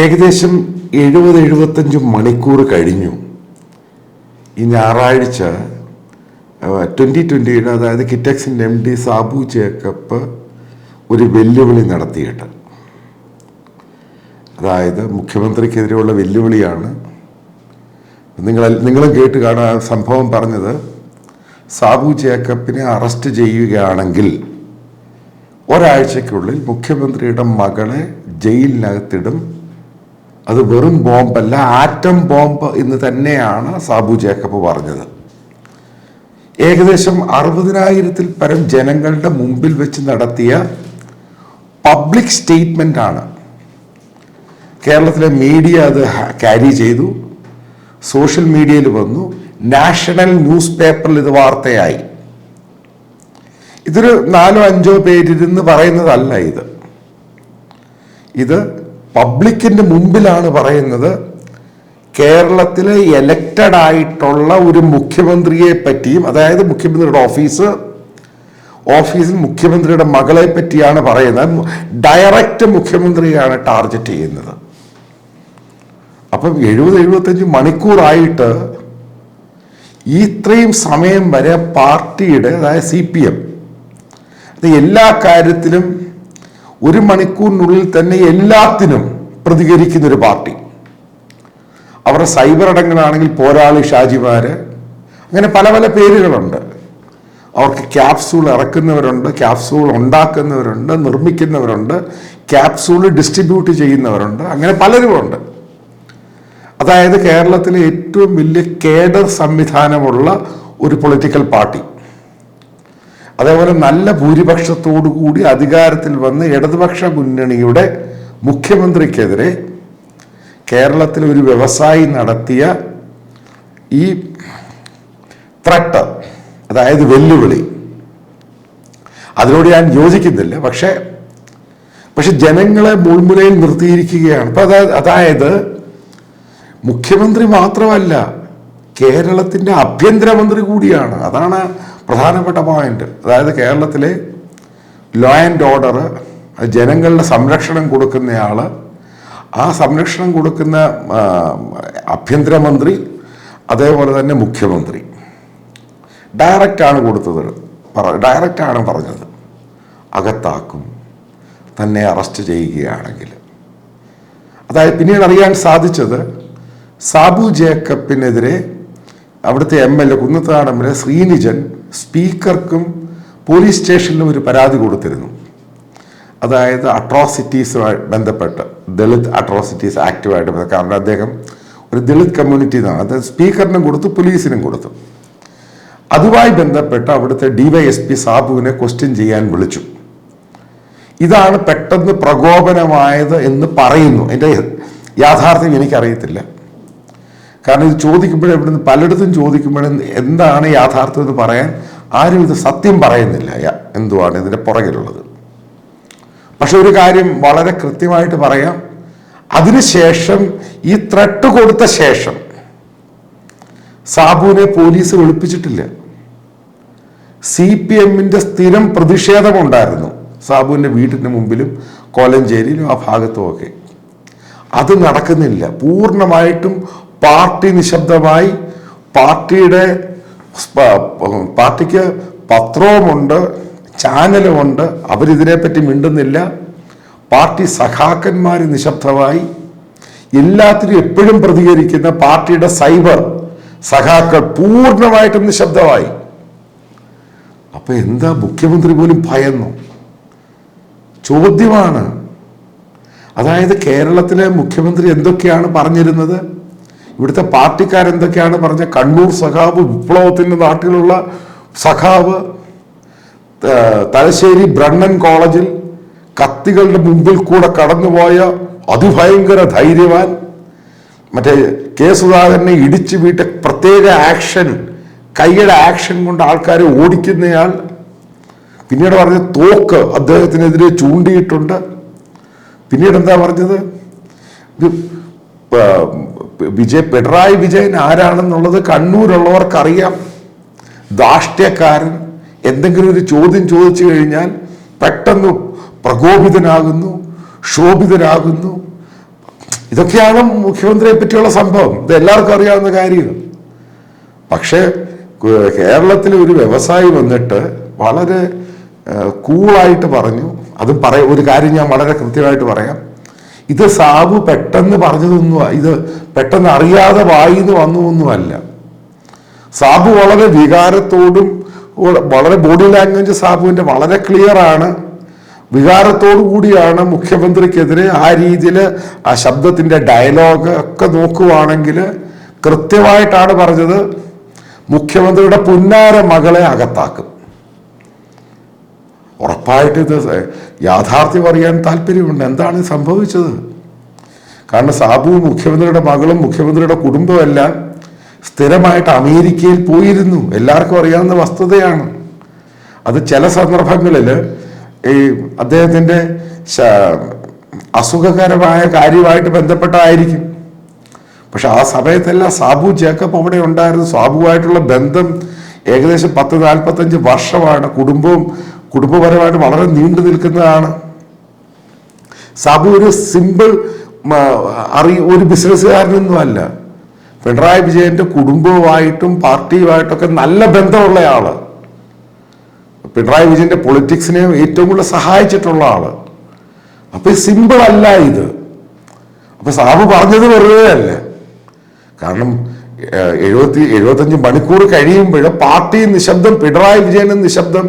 ഏകദേശം എഴുപത് എഴുപത്തഞ്ച് മണിക്കൂർ കഴിഞ്ഞു. ഈ ഞായറാഴ്ച ട്വന്റി ട്വന്റിയുടെ അതായത് കിറ്റക്സിന്റെ എം ഡി സാബു ജേക്കബ് ഒരു വെല്ലുവിളി നടത്തിയിട്ട്. അതായത് മുഖ്യമന്ത്രിക്കെതിരെയുള്ള വെല്ലുവിളിയാണ്. നിങ്ങൾ നിങ്ങളും കേട്ട് കാണാൻ സംഭവം പറഞ്ഞത് സാബു ജേക്കബിനെ അറസ്റ്റ് ചെയ്യുകയാണെങ്കിൽ ഒരാഴ്ചയ്ക്കുള്ളിൽ മുഖ്യമന്ത്രിയുടെ മകളെ ജയിലിനകത്തിടും അത് വെറും ബോംബല്ല ആറ്റം ബോംബ് എന്ന് തന്നെയാണ് സാബു ജേക്കബ് പറഞ്ഞത്. ഏകദേശം അറുപതിനായിരത്തിൽ പരം ജനങ്ങളുടെ മുമ്പിൽ വെച്ച് നടത്തിയ പബ്ലിക് സ്റ്റേറ്റ്മെന്റ് ആണ് കേരളത്തിലെ മീഡിയ അത് ക്യാരി ചെയ്തു. സോഷ്യൽ മീഡിയയിൽ വന്നു. നാഷണൽ ന്യൂസ് പേപ്പറിൽ ഇത് വാർത്തയായി. ഇതൊരു നാലോ അഞ്ചോ പേരിരുന്ന് പറയുന്നതല്ല ഇത്. ഇത് പബ്ലിക്കിന്റെ മുമ്പിലാണ് പറയുന്നത് കേരളത്തിലെ എലക്റ്റഡ് ആയിട്ടുള്ള ഒരു മുഖ്യമന്ത്രിയെ പറ്റിയും അതായത് മുഖ്യമന്ത്രിയുടെ ഓഫീസ് ഓഫീസിൽ മുഖ്യമന്ത്രിയുടെ മകളെ പറ്റിയാണ് പറയുന്നത്. ഡയറക്റ്റ് മുഖ്യമന്ത്രിയാണ് ടാർഗറ്റ് ചെയ്യുന്നത്. അപ്പം എഴുപത് എഴുപത്തഞ്ച് മണിക്കൂറായിട്ട് ഇത്രയും സമയം വരെ പാർട്ടിയുടെ അതായത് സി പി എം എല്ലാ കാര്യത്തിലും ഒരു മണിക്കൂറിനുള്ളിൽ തന്നെ എല്ലാത്തിനും പ്രതികരിക്കുന്ന ഒരു പാർട്ടി. അവരുടെ സൈബർ അടങ്ങളാണെങ്കിൽ പോരാളി ഷാജിമാര് അങ്ങനെ പല പല പേരുകളുണ്ട്. അവർക്ക് ക്യാപ്സൂൾ ഇറക്കുന്നവരുണ്ട് ക്യാപ്സൂൾ ഉണ്ടാക്കുന്നവരുണ്ട് നിർമ്മിക്കുന്നവരുണ്ട് ക്യാപ്സൂൾ ഡിസ്ട്രിബ്യൂട്ട് ചെയ്യുന്നവരുണ്ട് അങ്ങനെ പലരുമുണ്ട്. അതായത് കേരളത്തിലെ ഏറ്റവും വലിയ കേഡർ സംവിധാനമുള്ള ഒരു പൊളിറ്റിക്കൽ പാർട്ടി. അതേപോലെ നല്ല ഭൂരിപക്ഷത്തോടു കൂടി അധികാരത്തിൽ വന്ന് ഇടതുപക്ഷ മുന്നണിയുടെ മുഖ്യമന്ത്രിക്കെതിരെ കേരളത്തിൽ ഒരു വ്യവസായി നടത്തിയ ഈ ത്രട്ട് അതായത് വെല്ലുവിളി. അതിനോട് ഞാൻ യോജിക്കുന്നില്ല. പക്ഷേ പക്ഷെ ജനങ്ങളെ മുൾമുനയിൽ നിർത്തിയിരിക്കുകയാണ്. അപ്പൊ അതായത് അതായത് മുഖ്യമന്ത്രി മാത്രമല്ല കേരളത്തിന്റെ ആഭ്യന്തരമന്ത്രി കൂടിയാണ്. അതാണ് പ്രധാനപ്പെട്ട പോയിന്റ് അതായത് കേരളത്തിലെ ലോ ആൻഡ് ഓർഡർ ജനങ്ങളുടെ സംരക്ഷണം കൊടുക്കുന്നയാൾ ആ സംരക്ഷണം കൊടുക്കുന്ന ആഭ്യന്തരമന്ത്രി അതേപോലെ തന്നെ മുഖ്യമന്ത്രി. ഡയറക്റ്റാണ് കൊടുത്തത്. ഡയറക്റ്റാണ് പറഞ്ഞത്. അകത്താക്കും തന്നെ അറസ്റ്റ് ചെയ്യുകയാണെങ്കിൽ. അതായത് പിന്നീട് അറിയാൻ സാധിച്ചത് സാബു ജേക്കബിനെതിരെ അവിടുത്തെ M L A Kunnathunad M L A Sreenijan സ്പീക്കർക്കും police സ്റ്റേഷനിലും ഒരു പരാതി കൊടുത്തിരുന്നു. അതായത് അട്രോസിറ്റീസുമായി ബന്ധപ്പെട്ട് ദളിത് അട്രോസിറ്റീസ് ആക്റ്റീവായിട്ട് കാരണം അദ്ദേഹം ഒരു ദളിത് കമ്മ്യൂണിറ്റി എന്നാണ് അത് സ്പീക്കറിനും കൊടുത്തു പോലീസിനും കൊടുത്തു. അതുമായി ബന്ധപ്പെട്ട് അവിടുത്തെ ഡിവൈഎസ്പി സാബുവിനെ ക്വസ്റ്റ്യൻ ചെയ്യാൻ വിളിച്ചു. ഇതാണ് പെട്ടെന്ന് പ്രകോപനമായത് എന്ന് പറയുന്നു. എന്റെ യാഥാർത്ഥ്യം എനിക്കറിയത്തില്ല. കാരണം ഇത് ചോദിക്കുമ്പോഴേ ഇവിടുന്ന് പലയിടത്തും ചോദിക്കുമ്പോഴും എന്താണ് യാഥാർത്ഥ്യം എന്ന് പറയാൻ ആരും ഇത് സത്യം പറയുന്നില്ല. എന്തുവാണ് ഇതിന്റെ പുറകിലുള്ളത്? പക്ഷെ ഒരു കാര്യം വളരെ കൃത്യമായിട്ട് പറയാം. അതിനുശേഷം ഈ ത്രട്ട് കൊടുത്ത ശേഷം സാബുവിനെ പോലീസ് വിളിപ്പിച്ചിട്ടില്ല. സി പി എമ്മിന്റെ സ്ഥിരം പ്രതിഷേധമുണ്ടായിരുന്നു സാബുവിന്റെ വീട്ടിന് മുമ്പിലും കോലഞ്ചേരിയിലും ആ ഭാഗത്തും ഒക്കെ അത് നടക്കുന്നില്ല. പൂർണമായിട്ടും പാർട്ടി നിശബ്ദമായി പാർട്ടിയുടെ പാർട്ടിക്ക് പത്രവുമുണ്ട് ചാനലുമുണ്ട്. അവരിതിനെപ്പറ്റി മിണ്ടുന്നില്ല. പാർട്ടി സഖാക്കന്മാർ നിശബ്ദമായി. എല്ലാത്തിനും എപ്പോഴും പ്രതികരിക്കുന്ന പാർട്ടിയുടെ സൈബർ സഖാക്കൾ പൂർണമായിട്ടും നിശബ്ദമായി. അപ്പൊ എന്താ മുഖ്യമന്ത്രി പോലും ഭയന്നു? ചോദ്യമാണ്. അതായത് കേരളത്തിലെ മുഖ്യമന്ത്രി എന്തൊക്കെയാണ് പറഞ്ഞിരുന്നത്? ഇവിടുത്തെ പാർട്ടിക്കാരെന്തൊക്കെയാണ് പറഞ്ഞ കണ്ണൂർ സഖാവ് വിപ്ലവത്തിന്റെ നാട്ടിലുള്ള സഖാവ് തലശ്ശേരി ബ്രണ്ണൻ കോളേജിൽ കത്തികളുടെ മുമ്പിൽ കൂടെ കടന്നുപോയ അതിഭയങ്കര ധൈര്യവാൻ മറ്റേ കെ സുധാകരനെ ഇടിച്ചു വീട്ട പ്രത്യേക ആക്ഷൻ കൈയുടെ ആക്ഷൻ കൊണ്ട് ആൾക്കാരെ ഓടിക്കുന്നയാൾ പിന്നീട് പറഞ്ഞ തോക്ക് അദ്ദേഹത്തിനെതിരെ ചൂണ്ടിയിട്ടുണ്ട്. പിന്നീട് എന്താ പറഞ്ഞത്? വിജയ് പിണറായി വിജയൻ ആരാണെന്നുള്ളത് കണ്ണൂരുള്ളവർക്കറിയാം. ധാഷ്ട്യക്കാരൻ. എന്തെങ്കിലും ഒരു ചോദ്യം ചോദിച്ചു കഴിഞ്ഞാൽ പെട്ടെന്ന് പ്രകോപിതനാകുന്നു ക്ഷോഭിതനാകുന്നു ഇതൊക്കെയാണ് മുഖ്യമന്ത്രിയെ പറ്റിയുള്ള സംഭവം. ഇത് എല്ലാവർക്കും അറിയാവുന്ന കാര്യമാണ് പക്ഷേ കേരളത്തിലെ ഒരു വ്യവസായി വന്നിട്ട് വളരെ കൂളായിട്ട് പറഞ്ഞു. അതും പറയ ഒരു കാര്യം ഞാൻ വളരെ കൃത്യമായിട്ട് പറയാം. ഇത് സാബു പെട്ടെന്ന് പറഞ്ഞതൊന്നും ഇത് പെട്ടെന്ന് അറിയാതെ വായിന്ന് വന്നതൊന്നുമല്ല. സാബു വളരെ വികാരത്തോടും വളരെ ബോഡി ലാംഗ്വേജ് സാബുവിന്റെ വളരെ ക്ലിയർ ആണ് വികാരത്തോടു കൂടിയാണ് മുഖ്യമന്ത്രിക്കെതിരെ ആ രീതിയിൽ ആ ശബ്ദത്തിന്റെ ഡയലോഗ് ഒക്കെ നോക്കുവാണെങ്കിൽ കൃത്യമായിട്ടാണ് പറഞ്ഞത്. മുഖ്യമന്ത്രിയുടെ പുന്നാര മകളെ അകത്താക്കും. ഉറപ്പായിട്ട് ഇത് യാഥാർത്ഥ്യം അറിയാൻ താല്പര്യമുണ്ട്. എന്താണ് സംഭവിച്ചത്? കാരണം സാബു മുഖ്യമന്ത്രിയുടെ മകളും മുഖ്യമന്ത്രിയുടെ കുടുംബമെല്ലാം സ്ഥിരമായിട്ട് അമേരിക്കയിൽ പോയിരുന്നു. എല്ലാവർക്കും അറിയാവുന്ന വസ്തുതയാണ്. അത് ചില സന്ദർഭങ്ങളിൽ ഈ അദ്ദേഹത്തിന്റെ അസുഖകരമായ കാര്യമായിട്ട് ബന്ധപ്പെട്ടായിരിക്കും. പക്ഷെ ആ സമയത്തെല്ലാം സാബു ജേക്കബ് അവിടെ ഉണ്ടായിരുന്നു. സാബുവായിട്ടുള്ള ബന്ധം ഏകദേശം പത്ത് നാൽപ്പത്തഞ്ച് വർഷമാണ്. കുടുംബവും കുടുംബപരമായിട്ട് വളരെ നീണ്ടു നിൽക്കുന്നതാണ്. സാബു ഒരു സിമ്പിൾ അറി ഒരു ബിസിനസ്സുകാരനൊന്നും അല്ല പിണറായി വിജയന്റെ കുടുംബവുമായിട്ടും പാർട്ടിയുമായിട്ടൊക്കെ നല്ല ബന്ധമുള്ള ആൾ. പിണറായി വിജയന്റെ പൊളിറ്റിക്സിനെ ഏറ്റവും കൂടുതൽ സഹായിച്ചിട്ടുള്ള ആൾ. അപ്പൊ സിമ്പിൾ അല്ല ഇത്. അപ്പൊ സാബു പറഞ്ഞത് വെറുതെ അല്ല. കാരണം എഴുപത്തി എഴുപത്തഞ്ച് മണിക്കൂർ കഴിയുമ്പോൾ പാർട്ടി നിശബ്ദം പിണറായി വിജയനും നിശബ്ദം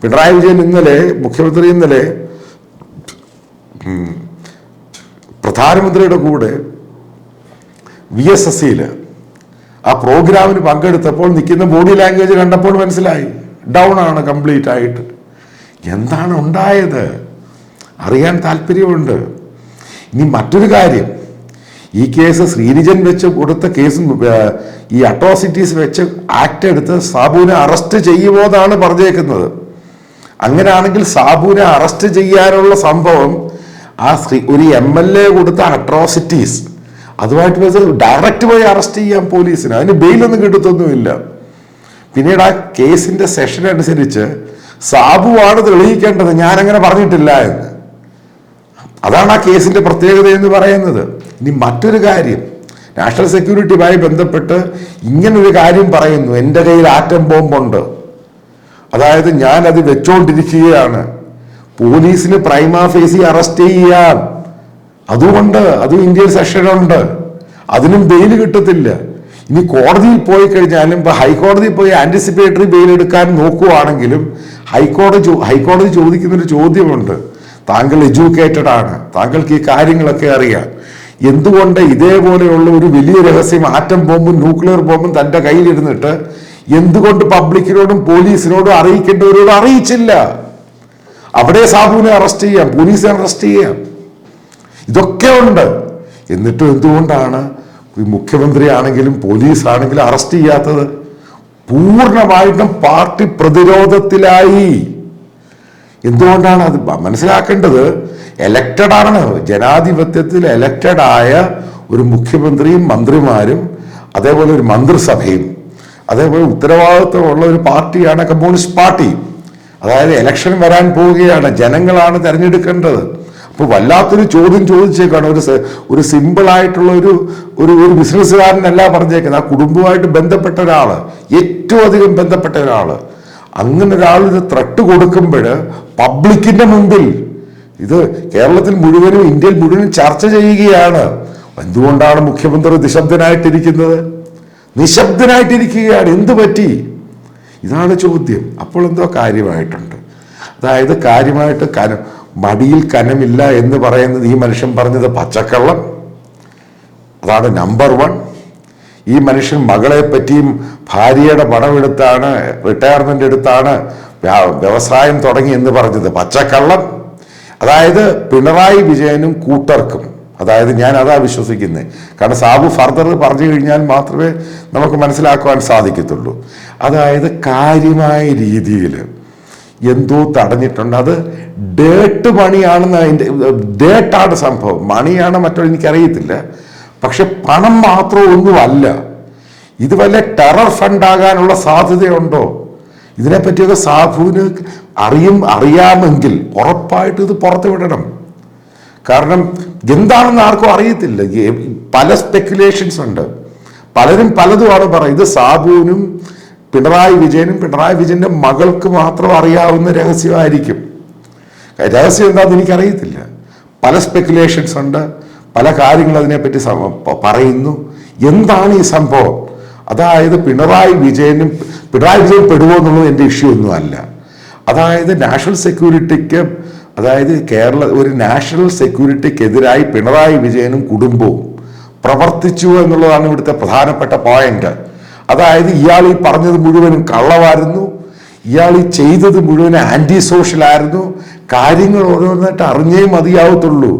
പിണറായി വിജയൻ ഇന്നലെ മുഖ്യമന്ത്രി ഇന്നലെ പ്രധാനമന്ത്രിയുടെ കൂടെ വി എസ് എസ് സിയിൽ ആ പ്രോഗ്രാമിന് പങ്കെടുത്തപ്പോൾ നിൽക്കുന്ന ബോഡി ലാംഗ്വേജ് കണ്ടപ്പോൾ മനസ്സിലായി. ഡൗൺ ആണ് കംപ്ലീറ്റ് ആയിട്ട്. എന്താണ് ഉണ്ടായത്? അറിയാൻ താല്പര്യമുണ്ട്. ഇനി മറ്റൊരു കാര്യം. ഈ കേസ് ശ്രീനിജൻ വെച്ച് കൊടുത്ത കേസ് ഈ അട്രോസിറ്റീസ് വെച്ച് ആക്ട് എടുത്ത് സാബുവിനെ അറസ്റ്റ് ചെയ്യുമോ എന്നാണ് പറഞ്ഞേക്കുന്നത്. അങ്ങനെയാണെങ്കിൽ സാബുവിനെ അറസ്റ്റ് ചെയ്യാനുള്ള സംഭവം ആ സ്ത്രീ ഒരു എം എൽ എ കൊടുത്ത അട്രോസിറ്റീസ് അതുമായിട്ട് വെച്ചാൽ ഡയറക്റ്റ് പോയി അറസ്റ്റ് ചെയ്യാൻ പോലീസിന്. അതിന് ബെയിലൊന്നും കിട്ടത്തൊന്നുമില്ല. പിന്നീട് ആ കേസിന്റെ സെഷൻ അനുസരിച്ച് സാബുവാണ് തെളിയിക്കേണ്ടത്. ഞാനങ്ങനെ പറഞ്ഞിട്ടില്ല എന്ന്. അതാണ് ആ കേസിന്റെ പ്രത്യേകത എന്ന് പറയുന്നത്. ഇനി മറ്റൊരു കാര്യം. നാഷണൽ സെക്യൂരിറ്റിയുമായി ബന്ധപ്പെട്ട് ഇങ്ങനൊരു കാര്യം പറയുന്നു. എന്റെ കയ്യിൽ ആറ്റം ബോംബുണ്ട്. അതായത് ഞാൻ അത് വെച്ചോണ്ടിരിക്കുകയാണ്. പോലീസിന് പ്രൈമാ ഫേസി അറസ്റ്റ് ചെയ്യാം. അതുകൊണ്ട് അതും ഇന്ത്യയിൽ സെഷനുണ്ട് അതിനും ബെയിൽ കിട്ടത്തില്ല. ഇനി കോടതിയിൽ പോയി കഴിഞ്ഞാലും ഇപ്പൊ ഹൈക്കോടതിയിൽ പോയി ആന്റിസിപ്പേറ്ററി ബെയിൽ എടുക്കാൻ നോക്കുവാണെങ്കിലും ഹൈക്കോടതി ഹൈക്കോടതി ചോദിക്കുന്നൊരു ചോദ്യമുണ്ട്. താങ്കൾ എഡ്യൂക്കേറ്റഡ് ആണ്. താങ്കൾക്ക് ഈ കാര്യങ്ങളൊക്കെ അറിയാം. എന്തുകൊണ്ട് ഇതേപോലെയുള്ള ഒരു വലിയ രഹസ്യം ആറ്റം ബോംബും ന്യൂക്ലിയർ ബോംബും തന്റെ കയ്യിലിരുന്നിട്ട് എന്തുകൊണ്ട് പബ്ലിക്കിനോടും പോലീസിനോടും അറിയിക്കേണ്ടവരോട് അറിയിച്ചില്ല? അവിടെ സാബുവിനെ അറസ്റ്റ് ചെയ്യാം പോലീസിനെ അറസ്റ്റ് ചെയ്യാം. ഇതൊക്കെ ഉണ്ട്. എന്നിട്ടും എന്തുകൊണ്ടാണ് മുഖ്യമന്ത്രി ആണെങ്കിലും പോലീസ് ആണെങ്കിലും അറസ്റ്റ് ചെയ്യാത്തത്? പൂർണമായിട്ടും പാർട്ടി പ്രതിരോധത്തിലായി. എന്തുകൊണ്ടാണ് അത് മനസ്സിലാക്കേണ്ടത്? എലക്റ്റഡ് ആണ്. ജനാധിപത്യത്തിൽ എലക്റ്റഡ് ആയ ഒരു മുഖ്യമന്ത്രിയും മന്ത്രിമാരും അതേപോലെ ഒരു മന്ത്രിസഭയും അതേപോലെ ഉത്തരവാദിത്വമുള്ള ഒരു പാർട്ടിയാണ് കമ്മ്യൂണിസ്റ്റ് പാർട്ടി. അതായത് ഇലക്ഷൻ വരാൻ പോവുകയാണ്. ജനങ്ങളാണ് തിരഞ്ഞെടുക്കേണ്ടത്. അപ്പോൾ വല്ലാത്തൊരു ചോദ്യം ചോദിച്ചേക്കാണ്. ഒരു ഒരു സിമ്പിളായിട്ടുള്ള ഒരു ഒരു ഒരു ബിസിനസ്സുകാരനല്ല പറഞ്ഞേക്കുന്നത്. ആ കുടുംബമായിട്ട് ബന്ധപ്പെട്ട ഒരാൾ ഏറ്റവും അധികം ബന്ധപ്പെട്ട ഒരാൾ അങ്ങനെ ഒരാൾ ഇത് ത്രട്ട് കൊടുക്കുമ്പോൾ പബ്ലിക്കിന്റെ മുമ്പിൽ ഇത് കേരളത്തിൽ മുഴുവനും ഇന്ത്യയിൽ മുഴുവനും ചർച്ച ചെയ്യുകയാണ്. എന്തുകൊണ്ടാണ് മുഖ്യമന്ത്രി നിശബ്ദനായിട്ടിരിക്കുന്നത്? നിശബ്ദനായിട്ടിരിക്കുകയാണ്. എന്തു പറ്റി? ഇതാണ് ചോദ്യം. അപ്പോൾ എന്തോ കാര്യമായിട്ടുണ്ട്. അതായത് കാര്യമായിട്ട് കന മടിയിൽ കനമില്ല എന്ന് പറയുന്നത് ഈ മനുഷ്യൻ പറഞ്ഞത് പച്ചക്കള്ളം. അതാണ് നമ്പർ വൺ ഈ മനുഷ്യൻ മകളെ പറ്റിയും ഭാര്യയുടെ പണമെടുത്താണ് റിട്ടയർമെന്റ് എടുത്താണ് വ്യ- വ്യവസായം തുടങ്ങി എന്ന് പറഞ്ഞത് പച്ചക്കള്ളം. അതായത് പിണറായി വിജയനും കൂട്ടർക്കും. അതായത് ഞാൻ അതാ വിശ്വസിക്കുന്നത് കാരണം സാബു ഫർദർ പറഞ്ഞു കഴിഞ്ഞാൽ മാത്രമേ നമുക്ക് മനസ്സിലാക്കുവാൻ സാധിക്കത്തുള്ളൂ. അതായത് കാര്യമായ രീതിയിൽ എന്തോ തടഞ്ഞിട്ടുണ്ട്. അത് ഡേട്ട് മണിയാണെന്ന് അതിന്റെ ഡേട്ടാണ് സംഭവം. മണിയാണ് മറ്റൊരു എനിക്കറിയത്തില്ല. പക്ഷെ പണം മാത്രം ഒന്നുമല്ല. ഇത് വല്ല ടെറർ ഫണ്ടാകാനുള്ള സാധ്യതയുണ്ടോ? ഇതിനെപ്പറ്റിയൊക്കെ സാബുവിന് അറിയും അറിയാമെങ്കിൽ ഉറപ്പായിട്ട് ഇത് പുറത്തു വിടണം കാരണം എന്താണെന്ന് ആർക്കും അറിയത്തില്ല. പല സ്പെക്കുലേഷൻസ് ഉണ്ട്. പലരും പലതുമാണ് പറയുന്നത്. സാബുവിനും പിണറായി വിജയനും പിണറായി വിജയന്റെ മകൾക്ക് മാത്രം അറിയാവുന്ന രഹസ്യമായിരിക്കും. രഹസ്യം എന്താണെന്ന് എനിക്കറിയത്തില്ല. പല സ്പെക്കുലേഷൻസ് ഉണ്ട്. പല കാര്യങ്ങൾ അതിനെപ്പറ്റി പറയുന്നു. എന്താണ് ഈ സംഭവം? അതായത് പിണറായി വിജയനും പിണറായി വിജയൻ പെടുമോ എന്നുള്ളത് എന്റെ ഇഷ്യൂ ഒന്നും അല്ല അതായത് നാഷണൽ സെക്യൂരിറ്റിക്ക് അതായത് കേരള ഒരു നാഷണൽ സെക്യൂരിറ്റിക്കെതിരായി പിണറായി വിജയനും കുടുംബവും പ്രവർത്തിച്ചു എന്നുള്ളതാണ് ഇവിടുത്തെ പ്രധാനപ്പെട്ട പോയിന്റ്. അതായത് ഇയാൾ ഈ പറഞ്ഞത് മുഴുവനും കള്ളവായിരുന്നു. ഇയാൾ ഈ ചെയ്തത് മുഴുവൻ സോഷ്യൽ ആയിരുന്നു കാര്യങ്ങൾ ഓരോന്നായിട്ട് അറിഞ്ഞേ മതിയാവത്തുള്ളൂ.